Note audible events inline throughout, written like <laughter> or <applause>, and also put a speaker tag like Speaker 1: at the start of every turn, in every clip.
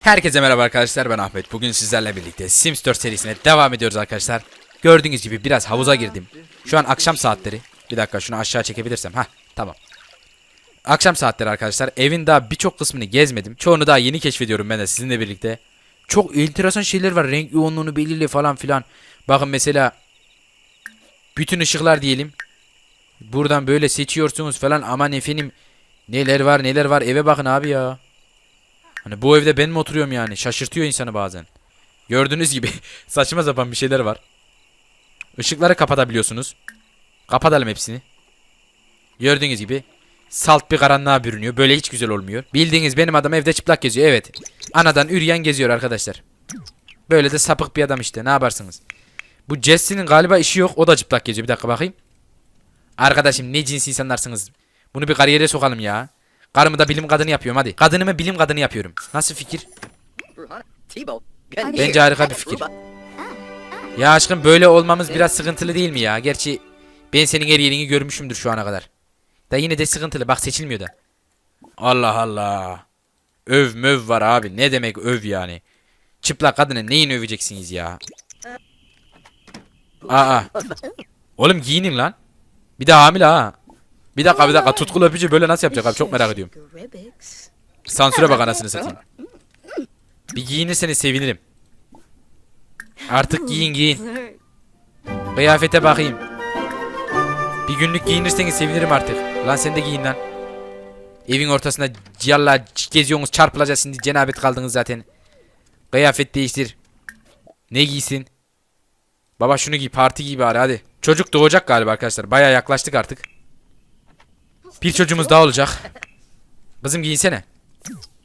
Speaker 1: Herkese merhaba arkadaşlar ben Ahmet. Bugün sizlerle birlikte Sims 4 serisine devam ediyoruz arkadaşlar. Gördüğünüz gibi biraz havuza girdim. Şu an akşam saatleri. Bir dakika şunu aşağı çekebilirsem. Ha tamam. Akşam saatleri arkadaşlar. Evin daha birçok kısmını gezmedim. Çoğunu daha yeni keşfediyorum ben de sizinle birlikte. Çok enteresan şeyler var. Renk yoğunluğunu belirli falan filan. Bakın mesela bütün ışıklar diyelim. Buradan böyle seçiyorsunuz falan. Aman efendim neler var neler var. Eve bakın abi ya. Hani bu evde ben mi oturuyorum yani? Şaşırtıyor insanı bazen. Gördüğünüz gibi <laughs> saçma sapan bir şeyler var. Işıkları kapatabiliyorsunuz. Kapatalım hepsini. Gördüğünüz gibi salt bir karanlığa bürünüyor. Böyle hiç güzel olmuyor. Bildiğiniz benim adam evde çıplak geziyor. Evet. Anadan üryan geziyor arkadaşlar. Böyle de sapık bir adam işte. Ne yaparsınız? Bu Jesse'nin galiba işi yok. O da çıplak geziyor. Bir dakika bakayım. Arkadaşım ne cins insanlarsınız. Bunu bir kariyere sokalım ya. Karımı da bilim kadını yapıyorum hadi. Kadınımı bilim kadını yapıyorum. Nasıl fikir? Bence harika bir fikir. Ya aşkım böyle olmamız biraz sıkıntılı değil mi ya? Gerçi ben senin her yerini görmüşümdür şu ana kadar. Da yine de sıkıntılı. Bak seçilmiyor da. Allah Allah. Öv möv var abi. Ne demek öv yani? Çıplak kadını neyin öveceksiniz ya? Aa. Oğlum giyinin lan. Bir de hamile ha. Bir dakika bir dakika tutkulu öpücü böyle nasıl yapacak abi çok merak ediyorum. Sansüre bak anasını satayım. Bir giyinirseniz sevinirim. Artık giyin giyin. Kıyafete bakayım. Bir günlük giyinirseniz sevinirim artık. Lan sen de giyin lan. Evin ortasında ciyalla geziyorsunuz çarpılacağız şimdi cenabet kaldınız zaten. Kıyafet değiştir. Ne giysin? Baba şunu giy parti giy bari hadi. Çocuk doğacak galiba arkadaşlar. Baya yaklaştık artık. Bir çocuğumuz daha olacak. Kızım giyinsene.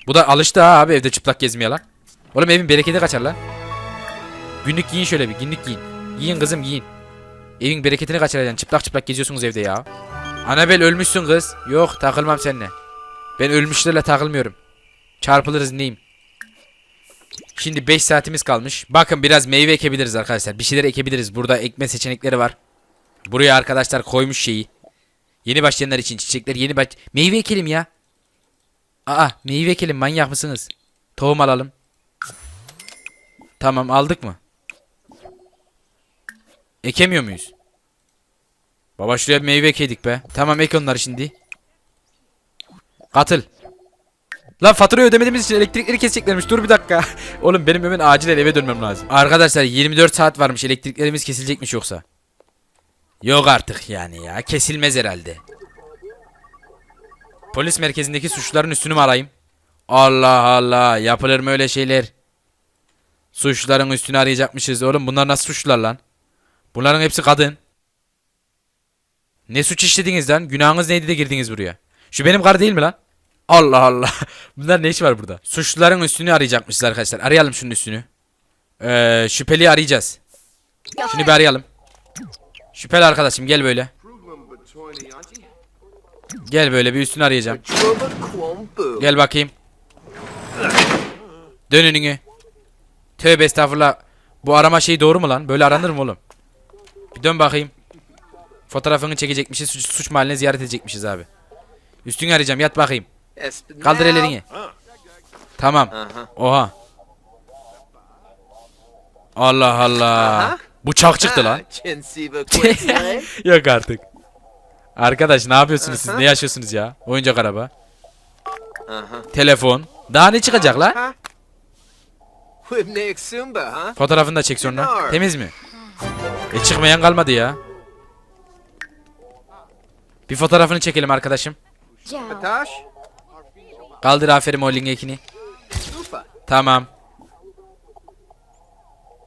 Speaker 1: Bu da alıştı ha abi evde çıplak gezmeye lan. Oğlum evin bereketi kaçar lan. Günlük giyin şöyle bir günlük giyin. Giyin kızım giyin. Evin bereketini kaçıracaksın. Çıplak çıplak geziyorsunuz evde ya. Anabel ölmüşsün kız. Yok takılmam seninle. Ben ölmüşlerle takılmıyorum. Çarpılırız neyim. Şimdi 5 saatimiz kalmış. Bakın biraz meyve ekebiliriz arkadaşlar. Bir şeyler ekebiliriz. Burada ekme seçenekleri var. Buraya arkadaşlar koymuş şeyi. Yeni başlayanlar için çiçekler yeni baş... Meyve ekelim ya. Aa meyve ekelim manyak mısınız? Tohum alalım. Tamam aldık mı? Ekemiyor muyuz? Baba şuraya bir meyve ekeydik be. Tamam ek onları şimdi. Katıl. Lan faturayı ödemediğimiz için elektrikleri keseceklermiş. Dur bir dakika. <laughs> Oğlum benim hemen acilen eve dönmem lazım. Arkadaşlar 24 saat varmış. Elektriklerimiz kesilecekmiş yoksa. Yok artık yani ya. Kesilmez herhalde. Polis merkezindeki suçluların üstünü mü arayayım? Allah Allah. Yapılır mı öyle şeyler? Suçluların üstünü arayacakmışız. Oğlum bunlar nasıl suçlular lan? Bunların hepsi kadın. Ne suç işlediniz lan? Günahınız neydi de girdiniz buraya? Şu benim kar değil mi lan? Allah Allah. <laughs> Bunlar ne iş var burada? Suçluların üstünü arayacakmışız arkadaşlar. Arayalım şunun üstünü. Ee, şüpheliyi arayacağız. Şunu bir arayalım. Şüpheli arkadaşım gel böyle. Gel böyle bir üstünü arayacağım. Gel bakayım. Dön önünü. Tövbe estağfurullah. Bu arama şeyi doğru mu lan? Böyle aranır mı oğlum? Bir dön bakayım. Fotoğrafını çekecekmişiz. Suç, suç mahalline ziyaret edecekmişiz abi. Üstünü arayacağım. Yat bakayım. Kaldır ellerini. Tamam. Oha. Allah Allah. Bıçak çıktı lan. <laughs> Yok artık. Arkadaş ne yapıyorsunuz siz? Ne yaşıyorsunuz ya? Oyuncak araba. Telefon. Daha ne çıkacak lan? Fotoğrafını da çek sonra. Temiz mi? E çıkmayan kalmadı ya. Bir fotoğrafını çekelim arkadaşım. Kaldır aferin o ekini. Tamam.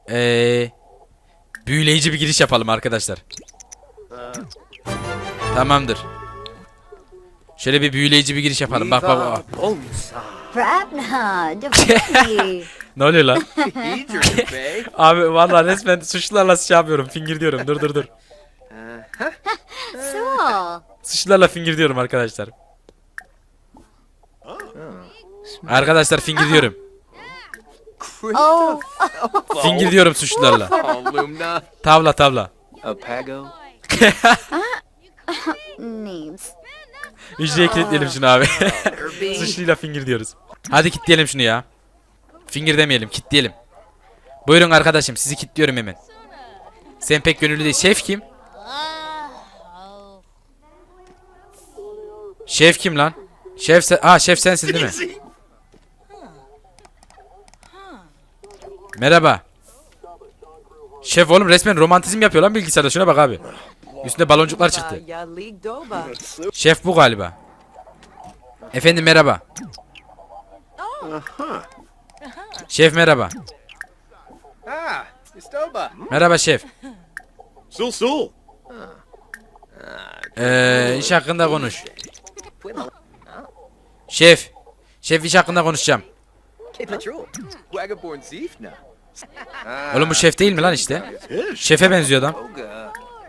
Speaker 1: Ee, büyüleyici bir giriş yapalım arkadaşlar. Tamamdır. Şöyle bir büyüleyici bir giriş yapalım. Bak bak bak.
Speaker 2: Prabna, Devotee. <laughs>
Speaker 1: Ne oluyor lan? Abi vallahi resmen suçlularla şey yapıyorum. Fingir diyorum. Dur dur dur.
Speaker 2: so,
Speaker 1: Suçlularla fingir diyorum arkadaşlar. Arkadaşlar fingir diyorum.
Speaker 2: Oh, <laughs>
Speaker 1: Fingir diyorum suçlularla. Tavla tavla.
Speaker 3: Apago.
Speaker 2: names.
Speaker 1: Hücreye kilitleyelim şunu abi. <laughs> Suçluyla fingir diyoruz. Hadi kilitleyelim şunu ya. Finger demeyelim, kitleyelim. Buyurun arkadaşım, sizi kitliyorum hemen. Sen pek gönüllü değil. Şef kim? Şef kim lan? Şef sen... Aa şef sensin değil mi? <laughs> Merhaba. Şef oğlum resmen romantizm yapıyor lan bilgisayarda. Şuna bak abi. Üstünde baloncuklar çıktı. Şef bu galiba. Efendim merhaba. Şef merhaba. Merhaba şef.
Speaker 4: Sul Sul.
Speaker 1: Ee, iş hakkında konuş. Şef. Şef iş hakkında konuşacağım. <laughs> Oğlum bu şef değil mi lan işte? Şefe benziyor adam.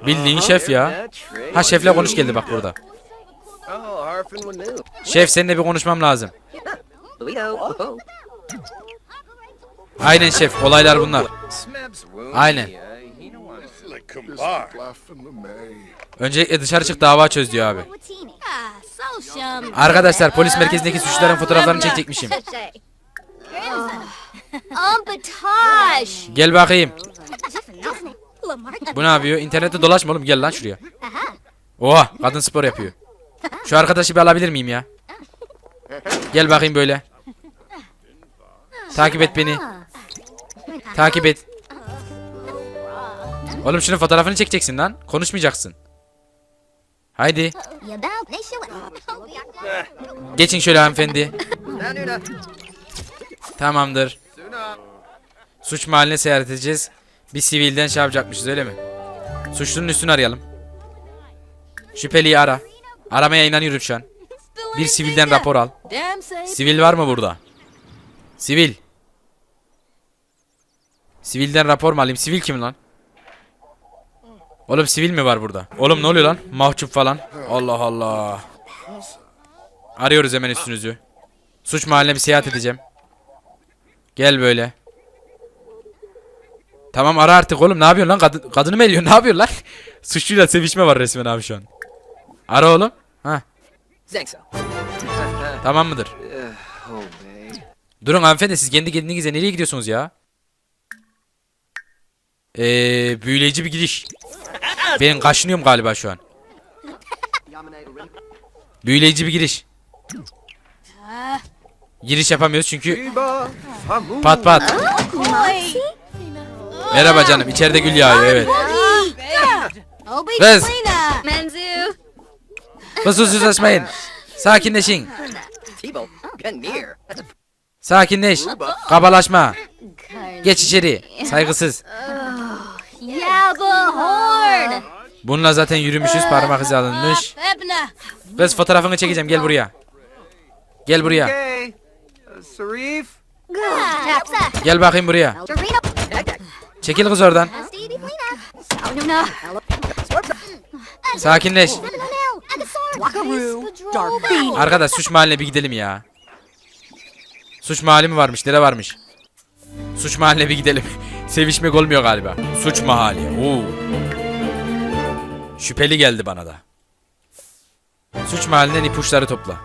Speaker 1: Bildiğin şef ya. Ha şefle konuş geldi bak burada.
Speaker 4: Oh.
Speaker 1: Şef seninle bir konuşmam lazım. Aynen şef olaylar bunlar. Aynen. Öncelikle dışarı çık dava çöz diyor abi. Arkadaşlar polis merkezindeki suçluların fotoğraflarını çekecekmişim. <laughs>
Speaker 2: Ambatosh.
Speaker 1: Gel bakayım. Bu ne yapıyor? İnternette dolaşma oğlum gel lan şuraya. Oha kadın spor yapıyor. Şu arkadaşı bir alabilir miyim ya? Gel bakayım böyle. Takip et beni. Takip et. Oğlum şunun fotoğrafını çekeceksin lan. Konuşmayacaksın. Haydi. Geçin şöyle hanımefendi. Tamamdır. Suç mahalline seyahat edeceğiz. Bir sivilden şey yapacakmışız öyle mi? Suçlunun üstünü arayalım. Şüpheliyi ara. Aramaya inanıyorum şu an. Bir sivilden rapor al. Sivil var mı burada? Sivil. Sivilden rapor mu alayım? Sivil kim lan? Oğlum sivil mi var burada? Oğlum ne oluyor lan? Mahcup falan. Allah Allah. Arıyoruz hemen üstünüzü. Suç mahalline bir seyahat edeceğim. Gel böyle. Tamam ara artık oğlum. Ne yapıyorsun lan? Kadın, kadını mı eliyorsun? <laughs> Ne yapıyorsun lan? Suçluyla sevişme var resmen abi şu an. Ara oğlum. Ha, tamam mıdır?
Speaker 4: Oh, babe.
Speaker 1: Durun hanımefendi siz kendi kendinize nereye gidiyorsunuz ya? Eee büyüleyici bir gidiş. Ben kaşınıyorum galiba şu an. Büyüleyici bir giriş. Giriş yapamıyoruz çünkü pat pat. Merhaba canım içeride gül yağıyor evet. Kız
Speaker 2: Menzu.
Speaker 1: fısıldaşmayın. Sakinleşin. Sakinleş. Kabalaşma. Geç içeri. Saygısız.
Speaker 2: Horn.
Speaker 1: Bununla zaten yürümüşüz parmak izi alınmış. Kız fotoğrafını çekeceğim gel buraya. Gel buraya.
Speaker 4: Sarif.
Speaker 1: Gel bakayım buraya. Çekil kız oradan. Sakinleş. Arkadaş suç mahalline bir gidelim ya. Suç mahalli mi varmış? Nere varmış? Suç mahalline bir gidelim. <laughs> Sevişmek olmuyor galiba. Suç mahalli. Oo. Şüpheli geldi bana da. Suç mahallinden ipuçları topla.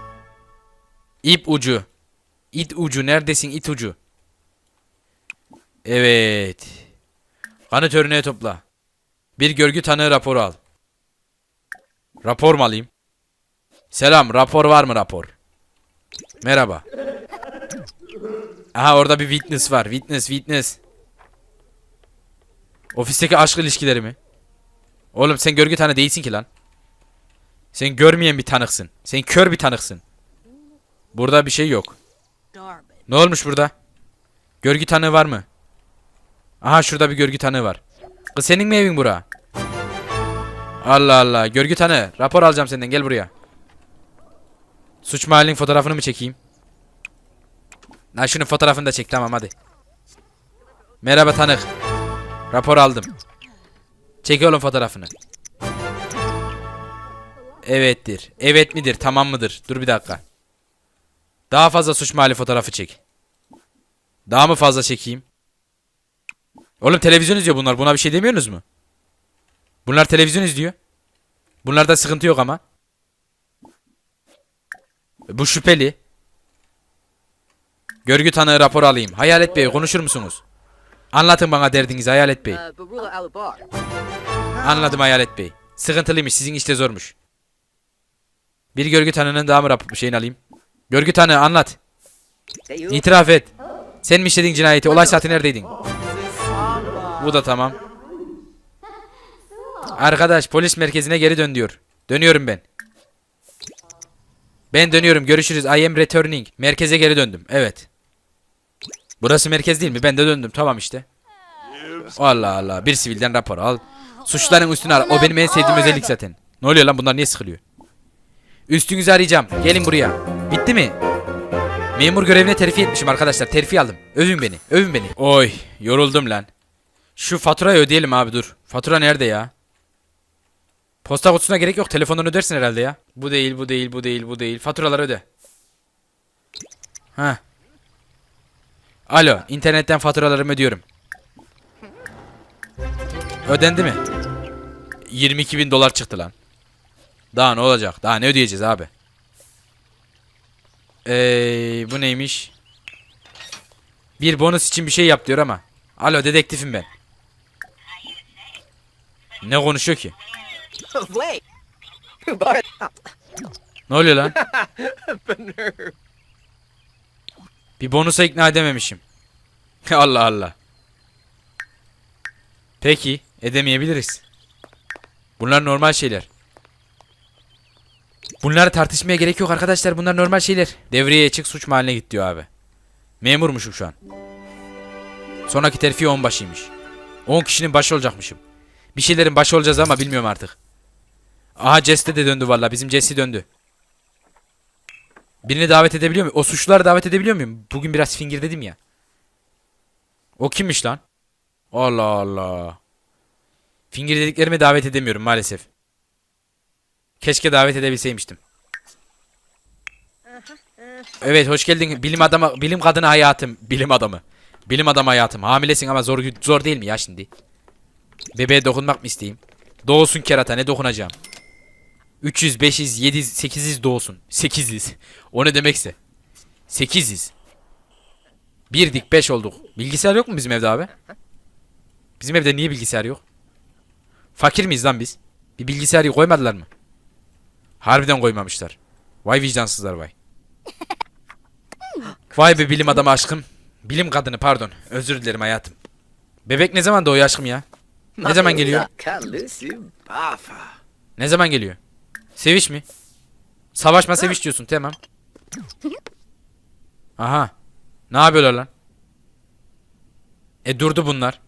Speaker 1: İp ucu. İt ucu. Neredesin it ucu? Evet. Kanıt örneği topla. Bir görgü tanığı raporu al. Rapor mu alayım? Selam, rapor var mı rapor? Merhaba. Aha orada bir witness var. Witness, witness. Ofisteki aşk ilişkileri mi? Oğlum sen görgü tanığı değilsin ki lan. Sen görmeyen bir tanıksın. Sen kör bir tanıksın. Burada bir şey yok. Ne olmuş burada? Görgü tanığı var mı? Aha şurada bir görgü tanığı var. Kız senin mi evin bura? Allah Allah. Görgü tanığı. Rapor alacağım senden. Gel buraya. Suç mahallinin fotoğrafını mı çekeyim? Ha şunun fotoğrafını da çek. Tamam hadi. Merhaba tanık. Rapor aldım. Çek oğlum fotoğrafını. Evettir. Evet midir? Tamam mıdır? Dur bir dakika. Daha fazla suç mahalli fotoğrafı çek. Daha mı fazla çekeyim? Oğlum televizyon izliyor bunlar. Buna bir şey demiyorsunuz mu? Bunlar televizyon izliyor. Bunlarda sıkıntı yok ama. Bu şüpheli. Görgü tanığı raporu alayım. Hayalet Bey konuşur musunuz? Anlatın bana derdinizi Hayalet Bey.
Speaker 4: Uh.
Speaker 1: Anladım Hayalet Bey. Sıkıntılıymış sizin işte zormuş. Bir görgü tanığının daha mı rapor şeyini alayım? Görgü tanığı anlat. İtiraf et. Sen mi işledin cinayeti? Olay saati neredeydin? Bu da tamam. Arkadaş polis merkezine geri dön diyor. Dönüyorum ben. Ben dönüyorum. Görüşürüz. I am returning. Merkeze geri döndüm. Evet. Burası merkez değil mi? Ben de döndüm. Tamam işte. Allah Allah. Bir sivilden rapor al. Suçluların üstüne ara. O benim en sevdiğim özellik zaten. Ne oluyor lan? Bunlar niye sıkılıyor? Üstünüzü arayacağım. Gelin buraya. Bitti mi? Memur görevine terfi etmişim arkadaşlar. Terfi aldım. Övün beni. Övün beni. Oy. Yoruldum lan. Şu faturayı ödeyelim abi dur. Fatura nerede ya? Posta kutusuna gerek yok. Telefondan ödersin herhalde ya. Bu değil, bu değil, bu değil, bu değil. Faturaları öde. Ha. Alo, internetten faturalarımı ödüyorum. Ödendi mi? 22 bin dolar çıktı lan. Daha ne olacak? Daha ne ödeyeceğiz abi? Eee bu neymiş? Bir bonus için bir şey yap diyor ama. Alo dedektifim ben. Ne konuşuyor ki? Ne oluyor lan? <laughs> Bir bonusa ikna edememişim. <laughs> Allah Allah. Peki, edemeyebiliriz. Bunlar normal şeyler. Bunları tartışmaya gerek yok arkadaşlar. Bunlar normal şeyler. Devreye çık suç mahalline git diyor abi. Memurmuşum şu an. Sonraki terfi 10 başıymış. 10 kişinin başı olacakmışım. Bir şeylerin başı olacağız ama bilmiyorum artık. Aha Jesse de döndü valla. Bizim Jesse döndü. Birini davet edebiliyor muyum? O suçluları davet edebiliyor muyum? Bugün biraz fingir dedim ya. O kimmiş lan? Allah Allah. Fingir dediklerimi davet edemiyorum maalesef. Keşke davet edebilseymiştim. Evet hoş geldin bilim adamı bilim kadını hayatım bilim adamı. Bilim adamı hayatım. Hamilesin ama zor zor değil mi ya şimdi? Bebeğe dokunmak mı isteyeyim? Doğsun kerata ne dokunacağım? 300, 500, 700, 800 doğsun. 800. O ne demekse. 800. Bir dik 5 olduk. Bilgisayar yok mu bizim evde abi? Bizim evde niye bilgisayar yok? Fakir miyiz lan biz? Bir bilgisayarı koymadılar mı? Harbiden koymamışlar. Vay vicdansızlar vay. Vay be bilim adamı aşkım. Bilim kadını pardon. Özür dilerim hayatım. Bebek ne zaman doğuyor aşkım ya? Ne zaman geliyor? Ne zaman geliyor? Seviş mi? Savaşma seviş diyorsun tamam. Aha. Ne yapıyorlar lan? E durdu bunlar.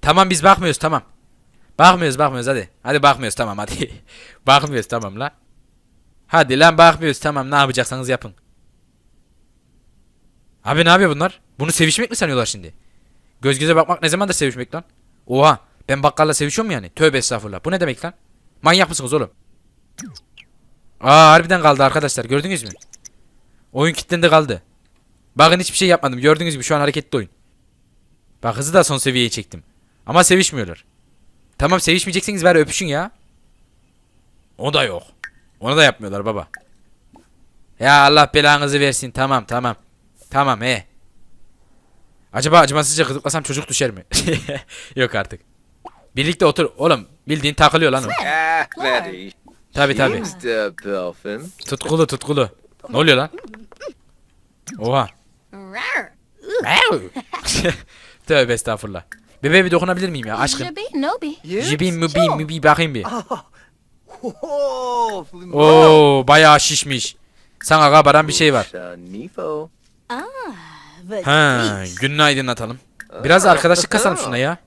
Speaker 1: Tamam biz bakmıyoruz tamam. Bakmıyoruz bakmıyoruz hadi. Hadi bakmıyoruz tamam hadi. <laughs> bakmıyoruz tamam la. Hadi lan bakmıyoruz tamam ne yapacaksanız yapın. Abi ne yapıyor bunlar? Bunu sevişmek mi sanıyorlar şimdi? Göz göze bakmak ne zamandır sevişmek lan? Oha ben bakkalla sevişiyor mu yani? Tövbe estağfurullah. Bu ne demek lan? Manyak mısınız oğlum? Aa harbiden kaldı arkadaşlar gördünüz mü? Oyun kilitlendi kaldı. Bakın hiçbir şey yapmadım gördüğünüz gibi şu an hareketli oyun. Bak hızı da son seviyeye çektim. Ama sevişmiyorlar. Tamam sevişmeyeceksiniz bari öpüşün ya. O da yok. Onu da yapmıyorlar baba. Ya Allah belanızı versin tamam tamam. Tamam he. Acaba acımasızca gıdıklasam çocuk düşer mi? <laughs> yok artık. Birlikte otur. Oğlum bildiğin takılıyor lan o. Tabi tabi. Tutkulu tutkulu. Ne oluyor lan? Oha. <laughs> Tövbe estağfurullah. Bebeğe bir dokunabilir miyim ya aşkım?
Speaker 2: Shabi, Nobi.
Speaker 1: Jibi mübi mübi bakayım bir.
Speaker 4: Oh,
Speaker 1: Oo bayağı şişmiş. Sana kabaran bir şey var.
Speaker 4: Nifo.
Speaker 1: Ha, gününü aydınlatalım. Biraz arkadaşlık kasalım şuna ya.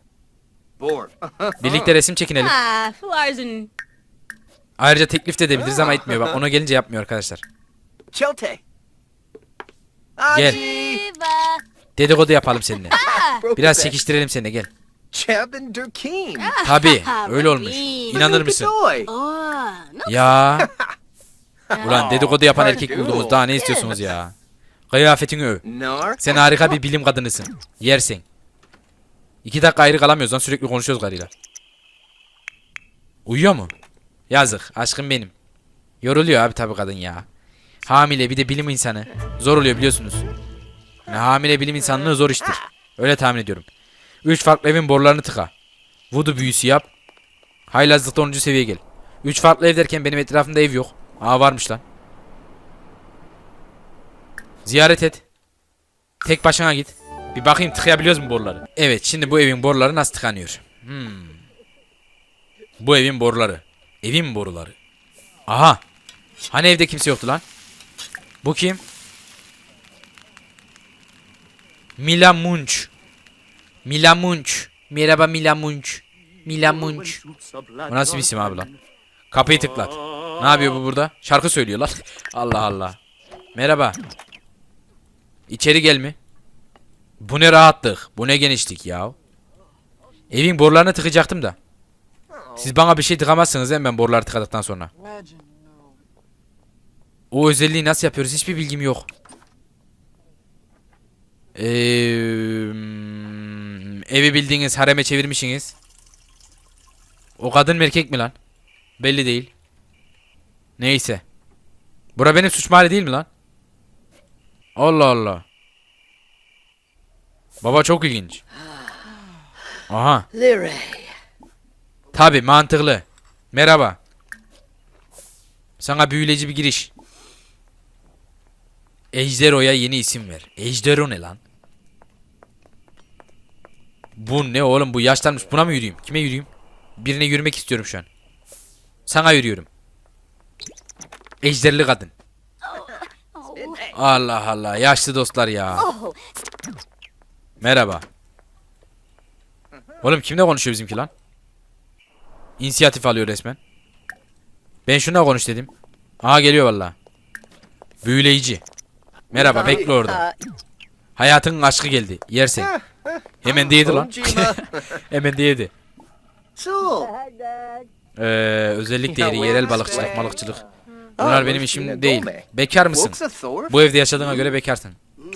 Speaker 1: <laughs> Birlikte resim çekinelim.
Speaker 3: Ah.
Speaker 1: Ayrıca teklif de edebiliriz ama etmiyor. Bak ona gelince yapmıyor arkadaşlar. Gel. Dedikodu yapalım seninle.
Speaker 4: Broke <laughs>
Speaker 1: Biraz çekiştirelim seni gel.
Speaker 4: Chapin Durkeen.
Speaker 1: Tabi <laughs> öyle olmuş. İnanır mısın? Ya. Ulan dedikodu yapan erkek buldunuz. Daha ne istiyorsunuz ya? Kıyafetini öv. Sen harika bir bilim kadınısın. Yersin. İki dakika ayrı kalamıyoruz lan sürekli konuşuyoruz karıyla. Uyuyor mu? Yazık aşkım benim. Yoruluyor abi tabii kadın ya. Hamile bir de bilim insanı. Zor oluyor biliyorsunuz. Hamile bilim insanlığı zor iştir. Öyle tahmin ediyorum. 3 farklı evin borularını tıka. Voodoo büyüsü yap. Haylazlıkta 10. seviyeye gel. 3 farklı ev derken benim etrafımda ev yok. Aa varmış lan. Ziyaret et. Tek başına git. Bir bakayım tıkayabiliyoruz mu boruları? Evet şimdi bu evin boruları nasıl tıkanıyor? Hmm. Bu evin boruları. Evin boruları. Aha. Hani evde kimse yoktu lan? Bu kim? Mila Munch. Mila Munch. Merhaba Mila Munch. Mila Munch. Bu nasıl bir isim abi lan? Kapıyı tıklat. Ne yapıyor bu burada? Şarkı söylüyor lan. <laughs> Allah Allah. Merhaba. İçeri gel mi? Bu ne rahatlık. Bu ne genişlik ya. Evin borularını tıkacaktım da. Siz bana bir şey tıkamazsınız ben boruları tıkadıktan sonra? O özelliği nasıl yapıyoruz hiçbir bilgim yok. Eee, evi bildiğiniz hareme çevirmişsiniz. O kadın mı erkek mi lan? Belli değil. Neyse. Bura benim suç mahalli değil mi lan? Allah Allah. Baba çok ilginç. Aha. Tabi mantıklı. Merhaba. Sana büyüleyici bir giriş. Ejdero'ya yeni isim ver. Ejdero ne lan? Bu ne oğlum bu yaşlanmış buna mı yürüyeyim? Kime yürüyeyim? Birine yürümek istiyorum şu an. Sana yürüyorum. Ejderli kadın. Allah Allah yaşlı dostlar ya. Merhaba. Oğlum kimle konuşuyor bizimki lan? İnisiyatif alıyor resmen. Ben şuna konuş dedim. Aha geliyor valla. Büyüleyici. Merhaba bekle orada. Hayatın aşkı geldi. Yersen. Hemen de yedi lan. <laughs> Hemen de yedi. Ee, özellik değeri yerel balıkçılık, balıkçılık. Bunlar benim işim değil. Bekar mısın? Bu evde yaşadığına göre bekarsın.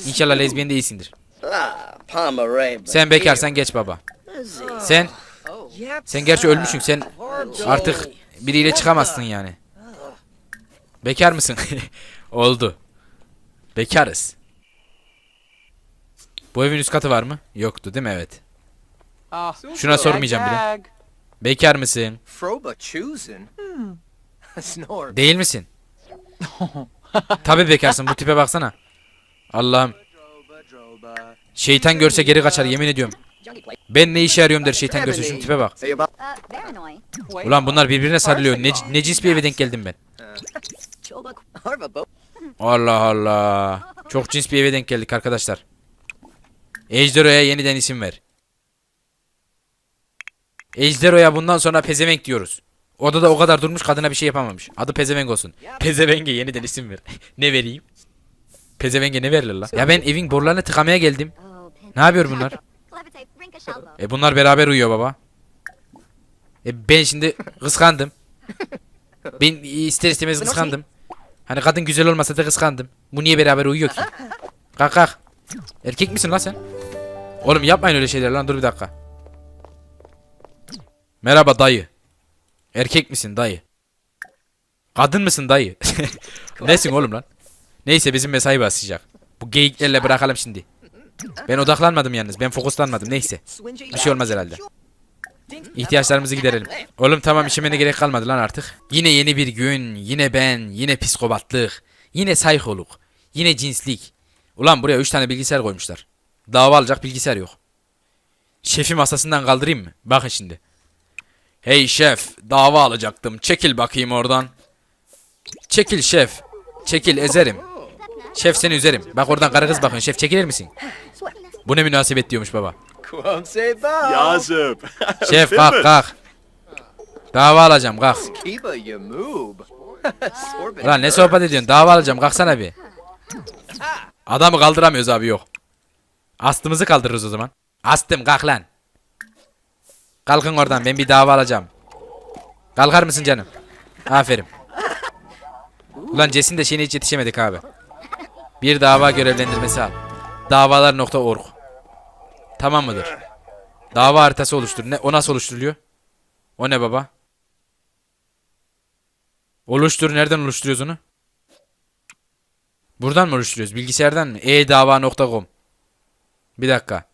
Speaker 1: İnşallah lezbiyen değilsindir.
Speaker 5: Ah, Pomeray.
Speaker 1: Sen bekarsan geç baba. Sen sen gerçi ölmüşsün. Sen artık biriyle çıkamazsın yani. Bekar mısın? <laughs> Oldu. Bekarız. Bu evin üst katı var mı? Yoktu değil mi? Evet. Şuna sormayacağım bile. Bekar mısın? <laughs>
Speaker 4: Snore.
Speaker 1: Değil misin? Tabi bekarsın. Bu tipe baksana. Allah'ım. Şeytan görse geri kaçar yemin ediyorum. Ben ne işe yarıyorum der şeytan görse. Şu tipe bak.
Speaker 2: Uh.
Speaker 1: Ulan bunlar birbirine sarılıyor. Ne, ne cins bir eve denk geldim ben. Allah Allah. Çok cins bir eve denk geldik arkadaşlar. Ejdero'ya yeniden isim ver. Ejdero'ya bundan sonra pezevenk diyoruz. Odada o kadar durmuş kadına bir şey yapamamış. Adı pezevenk olsun. Pezevenge yeniden isim ver. <laughs> ne vereyim? Pezevenge ne verilir lan? Ya ben evin borularını tıkamaya geldim. Ne yapıyor bunlar? E bunlar beraber uyuyor baba. E ben şimdi kıskandım. Ben ister istemez kıskandım. Hani kadın güzel olmasa da kıskandım. Bu niye beraber uyuyor ki? Kalk kalk. Erkek misin lan sen? Oğlum yapmayın öyle şeyler lan dur bir dakika. Merhaba dayı. Erkek misin dayı? Kadın mısın dayı? <laughs> Nesin oğlum lan? Neyse bizim mesai başlayacak. Bu geyiklerle bırakalım şimdi. Ben odaklanmadım yalnız. Ben fokuslanmadım. Neyse. Bir şey olmaz herhalde. İhtiyaçlarımızı giderelim. Oğlum tamam işime ne gerek kalmadı lan artık. Yine yeni bir gün, yine ben, yine psikopatlık, yine saykoluk, yine cinslik. Ulan buraya 3 tane bilgisayar koymuşlar. Dava alacak bilgisayar yok. Şefi masasından kaldırayım mı? Bakın şimdi. Hey şef, dava alacaktım. Çekil bakayım oradan. Çekil şef. Çekil ezerim. Şef seni üzerim. Bak oradan karı kız bakın. Şef çekilir misin? Bu ne münasebet diyormuş baba.
Speaker 4: Kwamse ba.
Speaker 6: Yazıp. <laughs>
Speaker 1: Şef kalk kalk. Dava alacağım kalk.
Speaker 4: Kiba. <laughs> Sorbet.
Speaker 1: Ulan ne sohbet ediyorsun? Dava alacağım kalksana bir. Adamı kaldıramıyoruz abi yok. Astımızı kaldırırız o zaman. Astım kalk lan. Kalkın oradan ben bir dava alacağım. Kalkar mısın canım? Aferin. Ulan Ces'in de şeyine hiç yetişemedik abi. Bir dava görevlendirmesi al. Davalar.org Tamam mıdır? Dava haritası oluştur. Ne, o nasıl oluşturuluyor? O ne baba? Oluştur. Nereden oluşturuyoruz onu? Buradan mı oluşturuyoruz? Bilgisayardan mı? e-dava.com Bir dakika.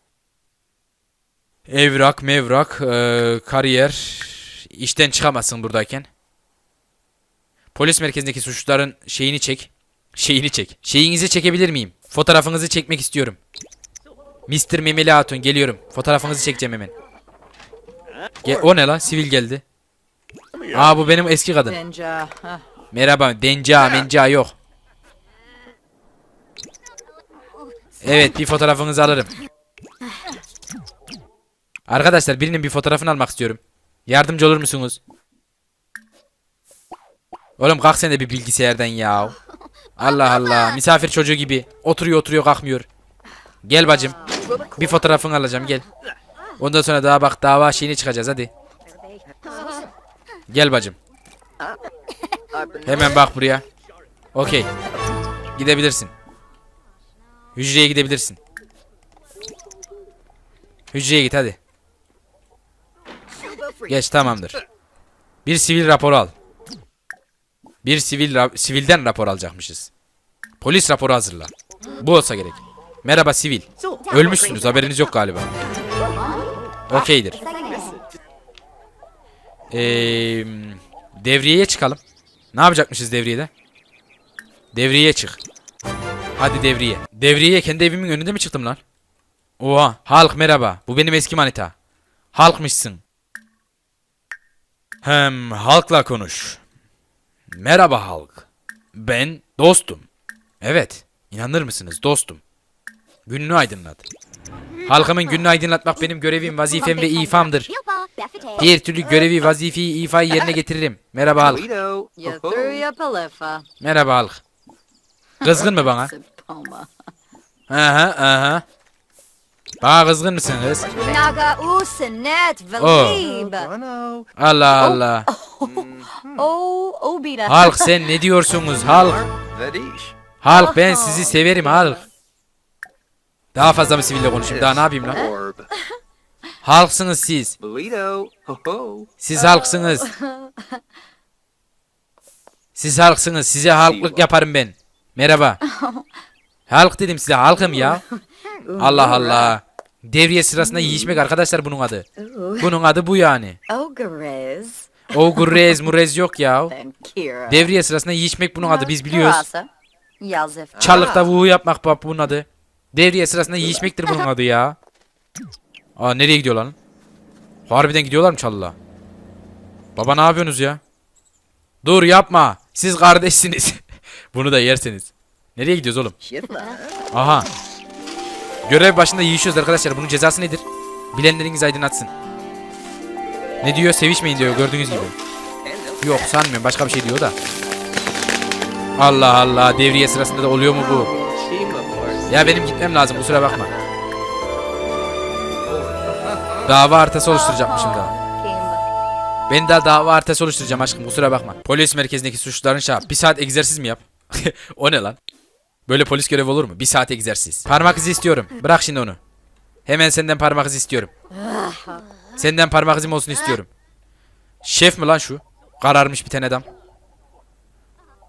Speaker 1: Evrak, mevrak, eee, kariyer. İşten çıkamazsın buradayken. Polis merkezindeki suçluların şeyini çek. Şeyini çek. Şeyinizi çekebilir miyim? Fotoğrafınızı çekmek istiyorum. Mr. Memeli Hatun geliyorum. Fotoğrafınızı çekeceğim hemen. Ge- o ne lan? Sivil geldi. Aa bu benim eski kadın. Merhaba. Denca, menca yok. Evet bir fotoğrafınızı alırım. Arkadaşlar birinin bir fotoğrafını almak istiyorum. Yardımcı olur musunuz? Oğlum kalk sen de bir bilgisayardan ya. Allah Allah. Misafir çocuğu gibi. Oturuyor oturuyor kalkmıyor. Gel bacım. Bir fotoğrafını alacağım gel. Ondan sonra daha bak dava şeyini çıkacağız hadi. Gel bacım. Hemen bak buraya. Okey. Gidebilirsin. Hücreye gidebilirsin. Hücreye git hadi. Geç tamamdır. Bir sivil rapor al. Bir sivil ra- sivilden rapor alacakmışız. Polis raporu hazırla. Bu olsa gerek. Merhaba sivil. Ölmüşsünüz haberiniz yok galiba. Okeydir. Ee, devriyeye çıkalım. Ne yapacakmışız devriyede? Devriyeye çık. Hadi devriye. Devriyeye kendi evimin önünde mi çıktım lan? Oha. Halk merhaba. Bu benim eski manita. Halkmışsın. Hem halkla konuş. Merhaba halk. Ben dostum. Evet. İnanır mısınız dostum? Gününü aydınlat. Halkımın gününü aydınlatmak benim görevim, vazifem ve ifamdır. Diğer türlü görevi, vazifeyi, ifayı yerine getiririm. Merhaba halk. Merhaba halk. Kızgın mı bana? <laughs> Aha aha. Bana kızgın mısınız?
Speaker 2: Naga Usenet
Speaker 1: Oh.
Speaker 4: Bruno.
Speaker 1: Allah Allah.
Speaker 2: Oh, <laughs> Obita.
Speaker 1: Halk sen ne diyorsunuz halk? Halk ben sizi severim halk. Daha fazla mı siville konuşayım? Daha ne yapayım lan? <laughs> Halksınız siz. Siz halksınız. Siz halksınız. Size halklık yaparım ben. Merhaba. Halk dedim size halkım ya. Allah Allah. Devriye sırasında yiyişmek arkadaşlar bunun adı. Bunun adı bu yani.
Speaker 6: Ogres.
Speaker 1: O gurrez murrez yok ya. Devriye sırasında yiyişmek bunun adı biz biliyoruz. Çalıkta vuhu yapmak bak bunun adı. Devriye sırasında yiyişmektir bunun adı ya. Aa nereye gidiyor lan? Harbiden gidiyorlar mı çalıla? Baba ne yapıyorsunuz ya? Dur yapma. Siz kardeşsiniz. <laughs> Bunu da yerseniz. Nereye gidiyoruz oğlum? Aha. Görev başında yiyişiyoruz arkadaşlar. Bunun cezası nedir? Bilenleriniz aydınlatsın. Ne diyor? Sevişmeyin diyor gördüğünüz gibi. Yok sanmıyorum. Başka bir şey diyor da. Allah Allah. Devriye sırasında da oluyor mu bu? Ya benim gitmem lazım. Kusura bakma. Dava haritası oluşturacakmışım daha. Ben daha dava haritası oluşturacağım aşkım. Kusura bakma. Polis merkezindeki suçluların şah. Bir saat egzersiz mi yap? <laughs> o ne lan? Böyle polis görevi olur mu? Bir saat egzersiz. Parmak izi istiyorum. Bırak şimdi onu. Hemen senden parmak izi istiyorum. Senden parmak izim olsun istiyorum. Şef mi lan şu? Kararmış bir tane adam.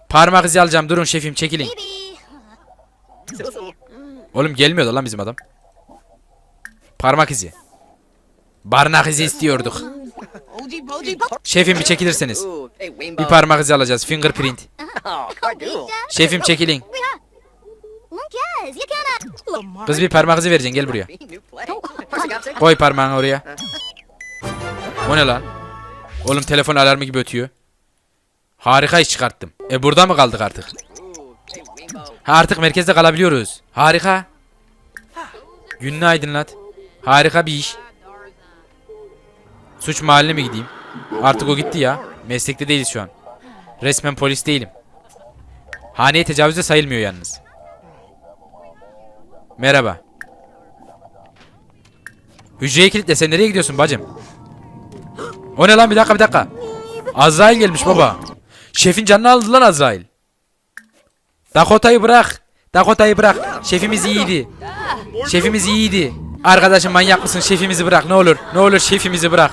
Speaker 1: Parmak izi alacağım. Durun şefim çekilin. Oğlum gelmiyordu lan bizim adam. Parmak izi. Barnak izi istiyorduk. Şefim bir çekilirseniz. Bir parmak izi alacağız. Fingerprint. Şefim çekilin. Kız bir parmak izi vereceksin gel buraya. Koy parmağını oraya. O ne lan? Oğlum telefon alarmı gibi ötüyor. Harika iş çıkarttım. E burada mı kaldık artık? Ha artık merkezde kalabiliyoruz. Harika. Gününü aydınlat. Harika bir iş. Suç mahalline mi gideyim? Artık o gitti ya. Meslekte değiliz şu an. Resmen polis değilim. Haneye tecavüz de sayılmıyor yalnız. Merhaba. Hücreye kilitle sen nereye gidiyorsun bacım? O ne lan bir dakika bir dakika. Azrail gelmiş baba. Şefin canını aldı lan Azrail. Dakota'yı bırak. Dakota'yı bırak. Şefimiz iyiydi. Şefimiz iyiydi. Arkadaşım manyak mısın? Şefimizi bırak ne olur. Ne olur şefimizi bırak.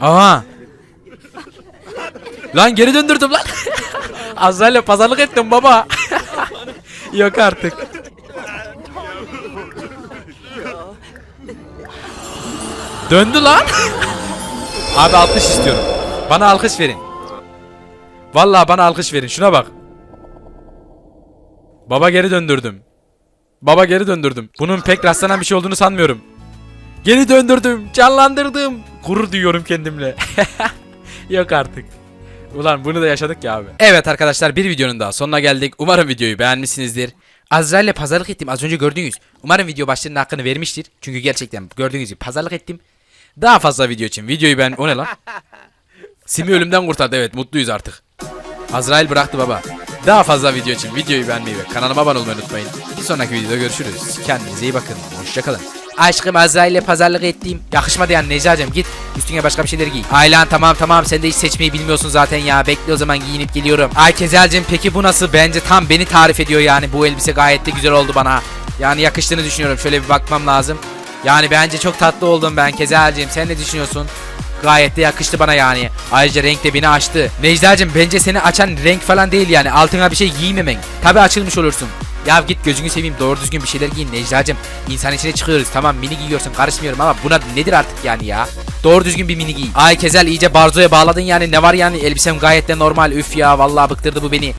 Speaker 1: Aha. Lan geri döndürdüm lan. <laughs> Azrail'le pazarlık ettim baba. <laughs> Yok artık. Döndü lan. <laughs> Abi alkış istiyorum. Bana alkış verin. Vallahi bana alkış verin. Şuna bak. Baba geri döndürdüm. Baba geri döndürdüm. Bunun pek rastlanan bir şey olduğunu sanmıyorum. Geri döndürdüm. Canlandırdım. Gurur duyuyorum kendimle. <laughs> Yok artık. Ulan bunu da yaşadık ya abi. Evet arkadaşlar bir videonun daha sonuna geldik. Umarım videoyu beğenmişsinizdir. Azrail'le pazarlık ettim az önce gördüğünüz. Umarım video başlarının hakkını vermiştir. Çünkü gerçekten gördüğünüz gibi pazarlık ettim. Daha fazla video için videoyu ben... O ne lan? <laughs> Simi ölümden kurtardı evet mutluyuz artık. Azrail bıraktı baba. Daha fazla video için videoyu beğenmeyi ve kanalıma abone olmayı unutmayın. Bir sonraki videoda görüşürüz. Kendinize iyi bakın. Hoşçakalın. Aşkım Azrail'le pazarlık ettiğim. Yakışmadı yani Necla'cığım git. Üstüne başka bir şeyler giy. Aylan tamam tamam sen de hiç seçmeyi bilmiyorsun zaten ya. Bekle o zaman giyinip geliyorum. Ay Kezel'cim peki bu nasıl? Bence tam beni tarif ediyor yani. Bu elbise gayet de güzel oldu bana. Yani yakıştığını düşünüyorum. Şöyle bir bakmam lazım. Yani bence çok tatlı oldum ben Kezel'cim. Sen ne düşünüyorsun? Gayet de yakıştı bana yani. Ayrıca renk de beni açtı. Necla'cığım bence seni açan renk falan değil yani. Altına bir şey giymemen. Tabi açılmış olursun. Ya git gözünü seveyim doğru düzgün bir şeyler giyin Necla'cığım. İnsan içine çıkıyoruz tamam mini giyiyorsun karışmıyorum ama buna nedir artık yani ya. Doğru düzgün bir mini giy. Ay Kezel iyice barzoya bağladın yani ne var yani elbisem gayet de normal üf ya vallahi bıktırdı bu beni.